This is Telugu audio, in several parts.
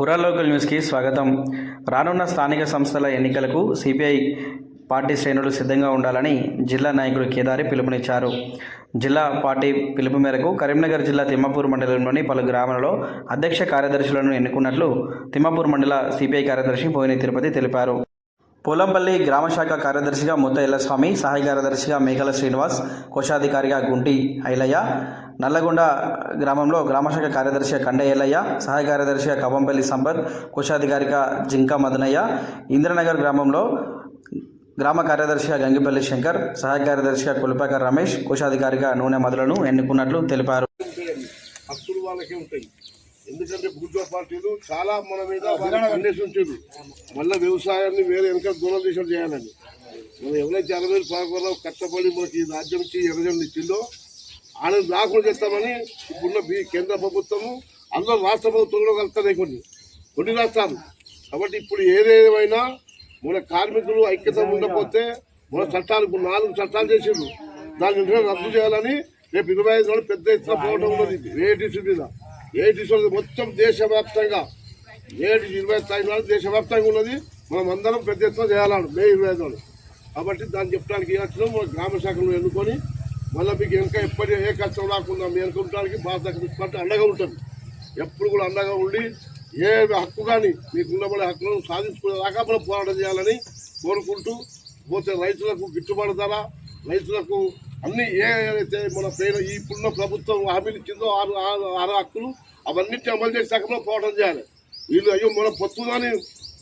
పురాలోకల్ న్యూస్కి స్వాగతం. రానున్న స్థానిక సంస్థల ఎన్నికలకు సిపిఐ పార్టీ శ్రేణులు సిద్ధంగా ఉండాలని జిల్లా నాయకుడు కేదారి పిలుపునిచ్చారు. జిల్లా పార్టీ పిలుపు మేరకు కరీంనగర్ జిల్లా తిమ్మాపూర్ మండలంలోని పలు గ్రామాలలో అధ్యక్ష కార్యదర్శులను ఎన్నుకున్నట్లు తిమ్మాపూర్ మండల సిపిఐ కార్యదర్శి పోయిన తిరుపతి తెలిపారు. పోలంపల్లి గ్రామ శాఖ కార్యదర్శిగా ముత్త ఎల్లస్వామి సహాయ కార్యదర్శిగా మేకల శ్రీనివాస్ కోశాధికారిగా గుంటి ఐలయ్య నల్లగొండ గ్రామంలో గ్రామశాఖ కార్యదర్శిగా కండ సహాయ కార్యదర్శిగా కవంపల్లి సంపత్ కోశాధికారిగా జింకా మదనయ్య ఇంద్రనగర్ గ్రామంలో గ్రామ కార్యదర్శిగా గంగిపల్లి శంకర్ సహాయ కార్యదర్శిగా కులపాకర్ రమేష్ కోశాధికారిగా నూనె మధులను ఎన్నుకున్నట్లు తెలిపారు. హక్కులు వాళ్ళకే ఉంటాయి. ఎందుకంటే బూర్జా పార్టీలు చాలా మన మీద ఉంటుంది మళ్ళీ వ్యవసాయాన్ని వేరే వెనక దూరదేశం చేయాలని. మనం ఎవరైతే అరవై పదకొండు కష్టపడి మనకి ఈ రాజ్యం ఇచ్చి ఎర్రజెండా ఇచ్చిందో ఆయన రాకుండా చేస్తామని ఇప్పుడున్న బీ- కేంద్ర ప్రభుత్వము అందరూ రాష్ట్ర ప్రభుత్వం కూడా కొన్ని కొన్ని రాష్ట్రాలు. కాబట్టి ఇప్పుడు ఏదేమైనా మన కార్మికులు ఐక్యత ఉండకపోతే మన చట్టాలు నాలుగు చట్టాలు చేసిండ్రు. దాని రద్దు చేయాలని రేపు ఇరవై ఐదు నాడు పెద్ద ఎత్తున పోవడం ఉన్నది ఏటీసీ మీద. ఏటీసీ మొత్తం దేశవ్యాప్తంగా. ఏడు ఇరవై ఐదు నాడు దేశవ్యాప్తంగా ఉన్నది. మనం అందరం పెద్ద ఎత్తున చేయాలను మే ఇరవై ఐదు కాబట్టి దాన్ని చెప్పడానికి వచ్చినాం మన గ్రామ శాఖలు ఎన్నుకొని మళ్ళీ మీకు ఇంకా ఎప్పటి ఏ కష్టం రాకుండా మీ వెనక ఉండడానికి దగ్గర పార్టీ అండగా ఉంటుంది ఎప్పుడు కూడా అండగా ఉండి ఏ హక్కు కానీ మీకు ఉండబడే హక్కులను సాధించుకునే దాకా మనం పోరాటం చేయాలని కోరుకుంటూ పోతే రైతులకు గిట్టుబాటు ధర రైతులకు అన్ని ఏదైతే మన పేరు ఇప్పుడున్న ప్రభుత్వం హామీలు ఇచ్చిందో ఆరు ఆరు ఆరు హక్కులు అవన్నిటిని అమలు చేసాక మనం పోరాటం చేయాలి. వీళ్ళు అయ్యో మనం పొత్తుదని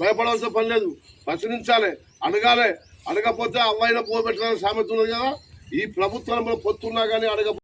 భయపడాల్సిన పని లేదు. ప్రశ్నించాలి అడగాలి. అడగకపోతే అవ్వైనా పోబెట్టాలని సామెత ఉన్నది కదా. ఈ ప్రభుత్వం పొత్తున్నా కానీ అడగ